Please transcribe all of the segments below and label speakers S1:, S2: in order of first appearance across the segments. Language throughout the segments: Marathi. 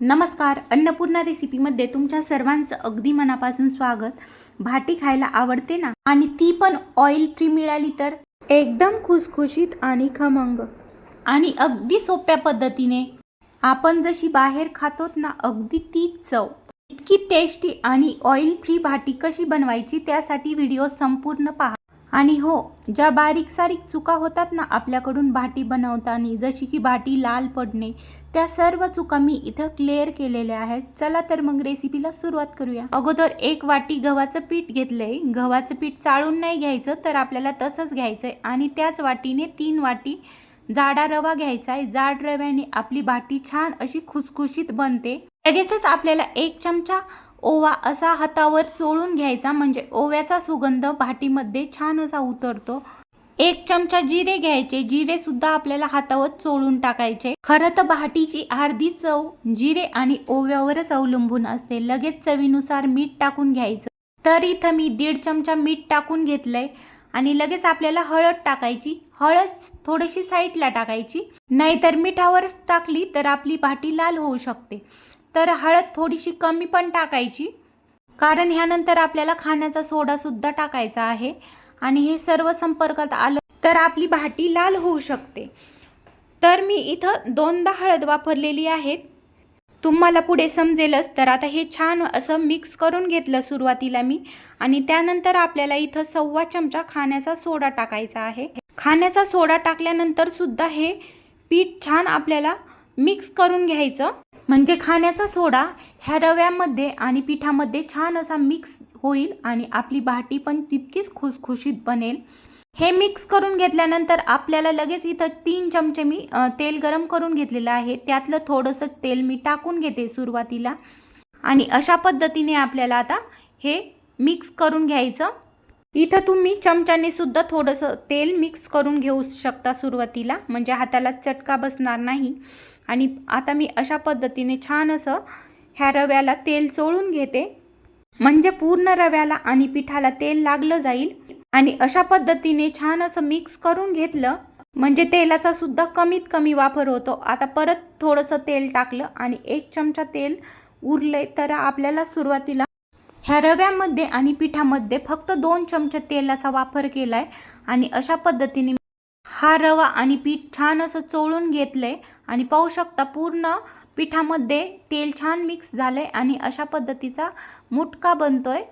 S1: नमस्कार अन्नपूर्णा रेसिपीमध्ये तुमच्या सर्वांचं अगदी मनापासून स्वागत. भाटी खायला आवडते ना? आणि ती पण ऑइल फ्री मिळाली तर एकदम खुसखुशीत आणि खमंग. आणि अगदी सोप्या पद्धतीने. आपण जशी बाहेर खातोत ना अगदी तीच चव. इतकी टेस्टी आणि ऑइल फ्री भाटी कशी बनवायची त्यासाठी व्हिडिओ संपूर्ण पहा. आणि हो ज्या बारीक सारीक चुका होतात ना आपल्याकडून भाटी बनवताना जशी की भाटी लाल पडणे त्या सर्व चुका मी इथं क्लिअर केलेल्या आहेत. चला तर मग रेसिपीला सुरुवात करूया. अगोदर एक वाटी गव्हाचं पीठ घेतलंय. गव्हाचं पीठ चाळून नाही घ्यायचं तर आपल्याला तसंच घ्यायचंय. आणि त्याच वाटीने तीन वाटी जाडा रवा घ्यायचा आहे जाड रव्याने आपली भाटी छान अशी खुसखुशीत बनते. लगेचच आपल्याला एक चमचा ओवा असा हातावर चोळून घ्यायचा. म्हणजे ओव्याचा सुगंध भाटीमध्ये छान असा उतरतो. एक चमचा जिरे घ्यायचे. जिरे सुद्धा आपल्याला हातावर चोळून टाकायचे. खरं तर भाटीची अर्धी चव जिरे आणि ओव्यावरच अवलंबून असते. लगेच चवीनुसार मीठ टाकून घ्यायचं. तर इथं मी दीड चमचा मीठ टाकून घेतलंय. आणि लगेच आपल्याला हळद टाकायची. हळद थोडीशी साईडला टाकायची. नाहीतर मिठावरच टाकली तर आपली भाटी लाल होऊ शकते. तर हळद थोडीशी कमी पण टाकायची. कारण ह्यानंतर आपल्याला खाण्याचा सोडासुद्धा टाकायचा आहे. आणि हे सर्व संपर्कात आलं तर आपली भाटी लाल होऊ शकते. तर मी इथं दोनदा हळद वापरलेली आहेत. तुम्हाला पुढे समजेलच तर आता हे छान असं मिक्स करून घेतलं सुरुवातीला मी. आणि त्यानंतर आपल्याला इथं सव्वा चमचा खाण्याचा सोडा टाकायचा आहे. खाण्याचा सोडा टाकल्यानंतर सुद्धा हे पीठ छान आपल्याला मिक्स करून घ्यायचं. म्हणजे खाण्याचा सोडा ह्या रव्यामध्ये आणि पिठामध्ये छान असा मिक्स होईल आणि आपली भाटी पण तितकीच खुसखुशीत बनेल. हे मिक्स करून घेतल्यानंतर आपल्याला लगेच इथं तीन चमचे मी तेल गरम करून घेतलेलं आहे. त्यातलं थोडंसं तेल मी टाकून घेते सुरुवातीला. आणि अशा पद्धतीने आपल्याला आता हे मिक्स करून घ्यायचं. इथं तुम्ही चमच्याने सुद्धा थोडंसं तेल मिक्स करून घेऊ शकता सुरुवातीला. म्हणजे हाताला चटका बसणार नाही. आणि आता मी अशा पद्धतीने छान असं ह्या रव्याला तेल चोळून घेते. म्हणजे पूर्ण रव्याला आणि पिठाला तेल लागलं जाईल. आणि अशा पद्धतीने छान असं मिक्स करून घेतलं. म्हणजे तेलाचा सुद्धा कमीत कमी वापर होतो. आता परत थोडंसं तेल टाकलं आणि एक चमचा तेल उरले तर आपल्याला सुरुवातीला ह्या रव्यामध्ये आणि पिठामध्ये फक्त दोन चमचे तेलाचा वापर केला आहे आणि अशा पद्धतीने हा रवा आणि पीठ छान असं चोळून घेतलं आहे आणि पाहू शकता पूर्ण पिठामध्ये तेल छान मिक्स झालं आहे आणि अशा पद्धतीचा मुटका बनतो आहे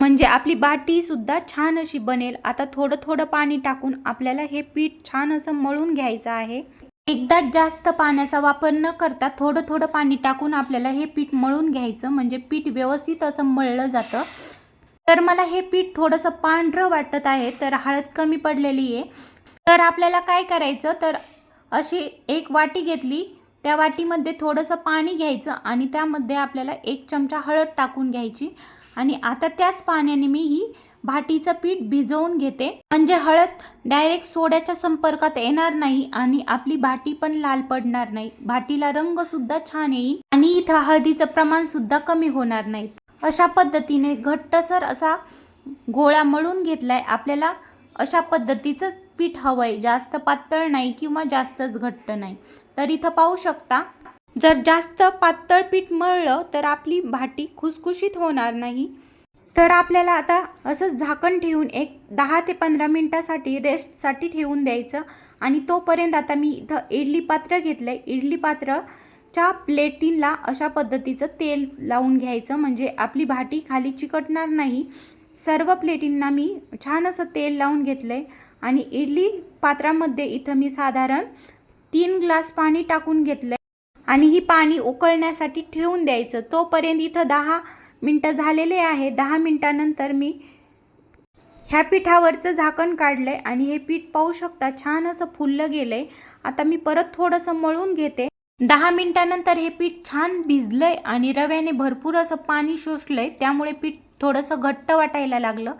S1: म्हणजे आपली बाटीसुद्धा छान अशी बनेल. आता थोडं थोडं पाणी टाकून आपल्याला हे पीठ छान असं मळून घ्यायचं आहे. एकदा जास्त पाण्याचा वापर न करता थोडं थोडं पाणी टाकून आपल्याला हे पीठ मळून घ्यायचं. म्हणजे पीठ व्यवस्थित असं मळलं जातं. तर मला हे पीठ थोडंसं पांढरं वाटत आहे तर हळद कमी पडलेली आहे. तर आपल्याला काय करायचं? तर अशी एक वाटी घेतली. त्या वाटीमध्ये थोडंसं पाणी घ्यायचं आणि त्यामध्ये आपल्याला एक चमचा हळद टाकून घ्यायची. आणि आता त्याच पाण्याने मी ही भाटीचं पीठ भिजवून घेते. म्हणजे हळद डायरेक्ट सोड्याच्या संपर्कात येणार नाही आणि आपली भाटी पण लाल पडणार नाही. भाटीला रंग सुद्धा छान येईल आणि इथं हळदीचं प्रमाण सुद्धा कमी होणार नाही. अशा पद्धतीने घट्टसर असा गोळा मळून घेतलाय. आपल्याला अशा पद्धतीचं पीठ हवंय जास्त पातळ नाही किंवा जास्तच घट्ट नाही. तर इथं पाहू शकता जर जास्त पातळ पीठ मळलं तर आपली भाटी खुसखुशीत होणार नाही. तर आपल्याला आता असंच झाकण ठेवून एक दहा ते पंधरा मिनटासाठी रेस्टसाठी ठेवून द्यायचं. आणि तोपर्यंत आता मी इथं इडली पात्र घेतलं आहे इडली पात्रच्या प्लेटीला अशा पद्धतीचं तेल लावून घ्यायचं. म्हणजे आपली भाटी खाली चिकटणार नाही. सर्व प्लेटींना मी छान असं तेल लावून घेतलं आहे आणि इडली पात्रामध्ये इथं मी साधारण तीन ग्लास पाणी टाकून घेतलं आणि ही पाणी उकळण्यासाठी ठेवून द्यायचं. तोपर्यंत इथं दहा मिनटं झालेले आहे. दहा मिनटानंतर मी ह्या पिठावरचं झाकण काढलं आहे आणि हे पीठ पाहू शकता छान असं फुललं गेलं आहे आता मी परत थोडंसं मळून घेते. दहा मिनटानंतर हे पीठ छान भिजलं आहे आणि रव्याने भरपूर असं पाणी शोषलं आहे त्यामुळे पीठ थोडंसं घट्ट वाटायला लागलं.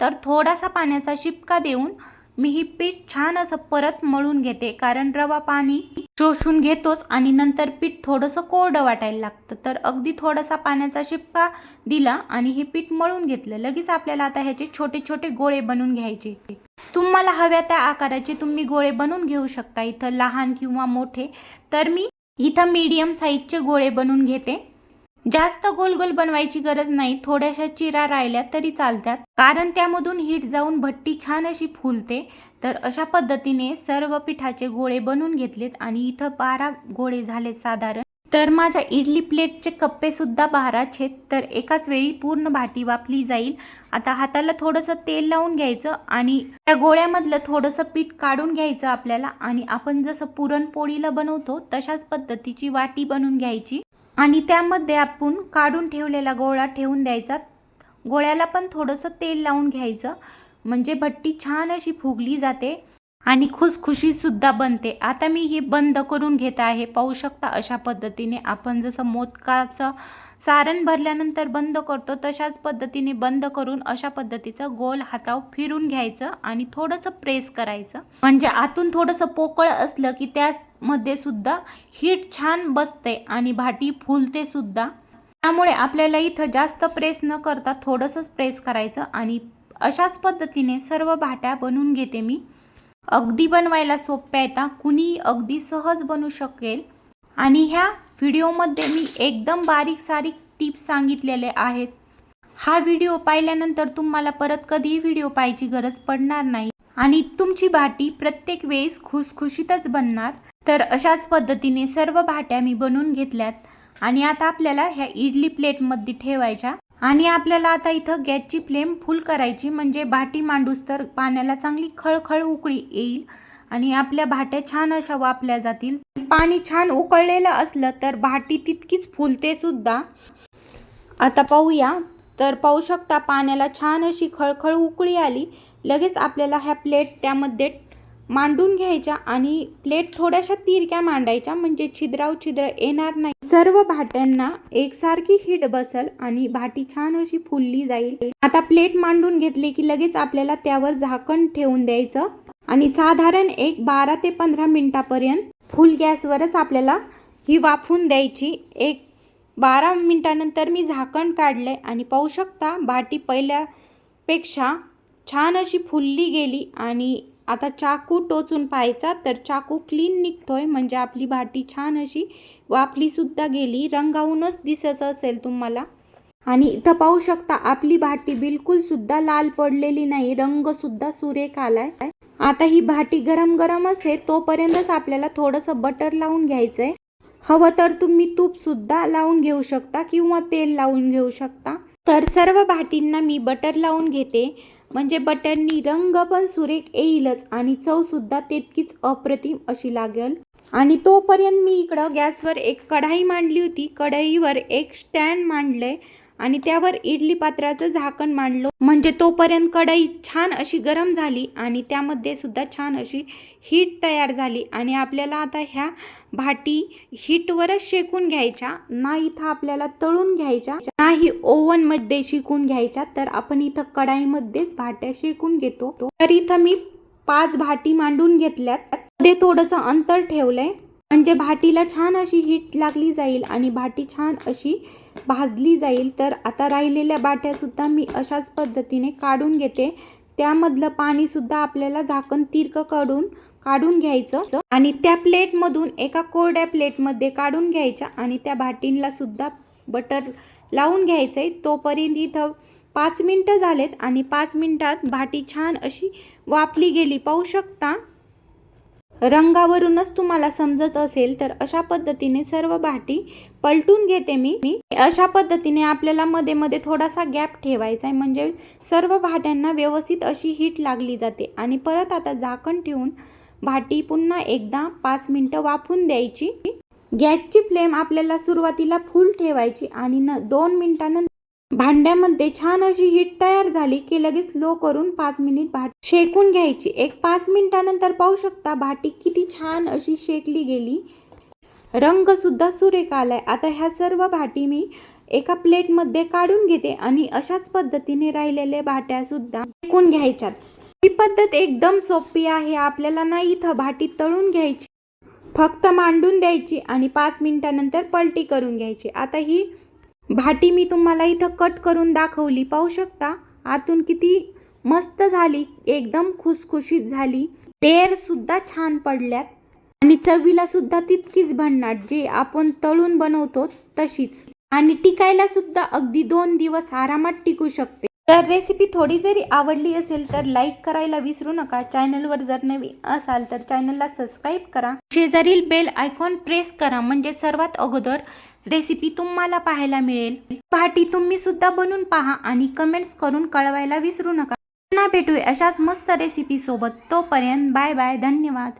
S1: तर थोडासा पाण्याचा शिपका देऊन मी ही पीठ छान असं परत मळून घेते. कारण रवा पाणी शोषून घेतोच आणि नंतर पीठ थोडंसं कोरडं वाटायला लागतं. तर अगदी थोडासा पाण्याचा शिपका दिला आणि हे पीठ मळून घेतलं. लगेच आपल्याला आता ह्याचे छोटे छोटे गोळे बनवून घ्यायचे. तुम्हाला हव्या त्या आकाराचे तुम्ही गोळे बनवून घेऊ शकता. इथं लहान किंवा मोठे. तर मी इथं मीडियम साईजचे गोळे बनवून घेते. जास्त गोल गोल बनवायची गरज नाही थोड्याशा चिरा राहिल्या तरी चालतात कारण त्यामधून हीट जाऊन भट्टी छान अशी फुलते तर अशा पद्धतीने सर्व पिठाचे गोळे बनवून घेतलेत आणि इथं बारा गोळे झाले साधारण. तर माझ्या इडली प्लेटचे कप्पे सुद्धा बाराच तर एकाच वेळी पूर्ण भाटी वापली जाईल. आता हाताला थोडंसं तेल लावून घ्यायचं आणि त्या गोळ्यामधलं थोडंसं पीठ काढून घ्यायचं आपल्याला आणि आपण जसं पुरणपोळीला बनवतो तशाच पद्धतीची वाटी बनवून घ्यायची. आणि त्यामध्ये आपण काढून ठेवलेला गोळा ठेवून द्यायचा. गोळ्याला पण थोडंसं तेल लावून घ्यायचं. म्हणजे भट्टी छान अशी फुगली जाते आणि खुसखुशीसुद्धा बनते. आता मी ही बंद करून घेत आहे. पाहू शकता अशा पद्धतीने आपण जसं मोदकाचं सारण भरल्यानंतर बंद करतो तशाच पद्धतीने बंद करून अशा पद्धतीचं गोल हाताव फिरून घ्यायचं आणि थोडंसं प्रेस करायचं. म्हणजे आतून थोडंसं पोकळ असलं की मध्ये सुद्धा हीट छान बसते आणि भाटी फुलते सुद्धा. त्यामुळे आपल्याला इथं जास्त प्रेस न करता थोडंसंच प्रेस करायचं आणि अशाच पद्धतीने सर्व भाट्या बनवून घेते मी. अगदी बनवायला सोप्या येतात कुणीही अगदी सहज बनवू शकेल. आणि ह्या व्हिडिओमध्ये मी एकदम बारीक सारीक टिप्स सांगितलेले आहेत. हा व्हिडिओ पाहिल्यानंतर तुम्हाला परत कधीही व्हिडिओ पाहायची गरज पडणार नाही. आणि तुमची भाटी प्रत्येक वेळेस खुसखुशीतच बनणार. तर अशाच पद्धतीने सर्व भाट्या मी बनवून घेतल्यात. आणि आता आपल्याला ह्या इडली प्लेटमध्ये ठेवायच्या. आणि आपल्याला आता इथं गॅसची फ्लेम फुल करायची. म्हणजे भाटी मांडूस तर पाण्याला चांगली खळखळ उकळी येईल. आणि आपल्या भाट्या छान अशा वापल्या जातील. पाणी छान उकळलेलं असलं तर भाटी तितकीच फुलते सुद्धा. आता पाहूया. तर पाहू शकता पाण्याला छान अशी खळखळ उकळी आली. लगेच आपल्याला ह्या प्लेट त्यामध्ये मांडून घ्यायच्या आणि प्लेट थोड्याशा तिरक्या मांडायच्या म्हणजे छिद्राव छिद्र येणार नाही. सर्व भाट्यांना एकसारखी हीट बसल आणि भाटी छान अशी फुलली जाईल. आता प्लेट मांडून घेतली की लगेच आपल्याला त्यावर झाकण ठेवून द्यायचं आणि साधारण एक बारा ते पंधरा मिनिटापर्यंत फुल गॅसवरच आपल्याला ही वाफून द्यायची. एक बारा मिनटानंतर मी झाकण काढले आणि पाहू शकता भाटी पहिल्यापेक्षा छान अशी फुलली गेली आणि आता चाकू टोचून पाहायचा तर चाकू क्लीन निघतोय म्हणजे आपली भाटी छान अशी वाफलीसुद्धा गेली. रंगावूनच दिसत असेल तुम्हाला. आणि इथं पाहू शकता आपली भाटी बिलकुल सुद्धा लाल पडलेली नाही रंग सुद्धा सुरेख आलाय. आता ही भाटी गरम गरमच आहे तोपर्यंतच आपल्याला थोडंसं बटर लावून घ्यायचंय. हवं तर तुम्ही तूप सुद्धा लावून घेऊ शकता किंवा तेल लावून घेऊ शकता. तर सर्व भाटींना मी बटर लावून घेते. म्हणजे बटरनी रंग पण सुरेख येईलच आणि चव सुद्धा तितकीच अप्रतिम अशी लागेल. आणि तोपर्यंत मी इकडं गॅसवर एक कढाई मांडली होती. कढईवर एक स्टँड मांडलंय. आणि त्यावर इडली पात्राचं झाकण मांडलं. म्हणजे तोपर्यंत कढई छान अशी गरम झाली आणि त्यामध्ये सुद्धा छान अशी हीट तयार झाली. आणि आपल्याला आता ह्या भाटी हीटवरच शेकून घ्यायच्या ना इथं आपल्याला तळून घ्यायच्या नाही ओव्हनमध्ये शेकून घ्यायच्या. तर आपण इथं कढाईमध्येच भाट्या शेकून घेतो. तर इथं मी पाच भाटी मांडून घेतल्यात. मध्ये थोडंसं अंतर ठेवलंय. म्हणजे भाटीला छान अशी हीट लागली जाईल आणि भाटी छान अशी भाजली जाईल तर आता राहिलेल्या बाट्यासुद्धा मी अशाच पद्धतीने काढून घेते. त्यामधलं पाणीसुद्धा आपल्याला झाकण तिरकं काढून काढून घ्यायचं आणि त्या प्लेटमधून एका कोरड्या प्लेटमध्ये काढून घ्यायच्या आणि त्या भाटींला सुद्धा बटर लावून घ्यायचं आहे तोपर्यंत इथं पाच मिनटं झालेत आणि पाच मिनटात भाटी छान अशी वापली गेली. पाहू शकता? रंगावरूनच तुम्हाला समजत असेल तर अशा पद्धतीने सर्व भाटी पलटून घेते मी. मी अशा पद्धतीने आपल्याला मध्ये मध्ये थोडासा गॅप ठेवायचा आहे. म्हणजे सर्व भाट्यांना व्यवस्थित अशी हीट लागली जाते. आणि परत आता झाकण ठेवून भाटी पुन्हा एकदा पाच मिनटं वाफून द्यायची. गॅसची फ्लेम आपल्याला सुरुवातीला फुल ठेवायची आणि न दोन मिनिटानंतर भांड्यामध्ये छान अशी हीट तयार झाली की लगेच लो करून पाच मिनिट भाट शेकून घ्यायची. एक पाच मिनिटानंतर पाहू शकता भाटी किती छान अशी शेकली गेली. रंगसुद्धा सुरेख आलाय. आता ह्या सर्व भाटी मी एका प्लेटमध्ये काढून घेते आणि अशाच पद्धतीने राहिलेल्या भाट्यासुद्धा शेकून घ्यायच्यात. ही पद्धत एकदम सोपी आहे. आपल्याला ना इथं भाटी तळून घ्यायची. फक्त मांडून द्यायची आणि पाच मिनिटानंतर पलटी करून घ्यायची. आता ही भाटी मी तुम्हाला इथं कट करून दाखवली. पाहू शकता आतून किती मस्त झाली एकदम खुसखुशीत झाली. तेर सुद्धा छान पडल्यात. आणि चवीला सुद्धा तितकीच भन्नाट जे आपण तळून बनवतो तशीच. आणि टिकायला सुद्धा अगदी दोन दिवस आरामात टिकू शकते. तर रेसिपी थोडी जरी आवडली असेल तर लाईक करायला विसरू नका. चॅनलवर जर नवीन असाल तर चॅनलला सबस्क्राईब करा. शेजारील बेल आयकॉन प्रेस करा. म्हणजे सर्वात अगोदर रेसिपी तुम्हाला पाहायला मिळेल. पहाटी तुम्ही सुद्धा बनवून पहा आणि कमेंट्स करून कळवायला विसरू नका. पुन्हा भेटूया अशाच मस्त रेसिपी सोबत. तोपर्यंत बाय बाय धन्यवाद.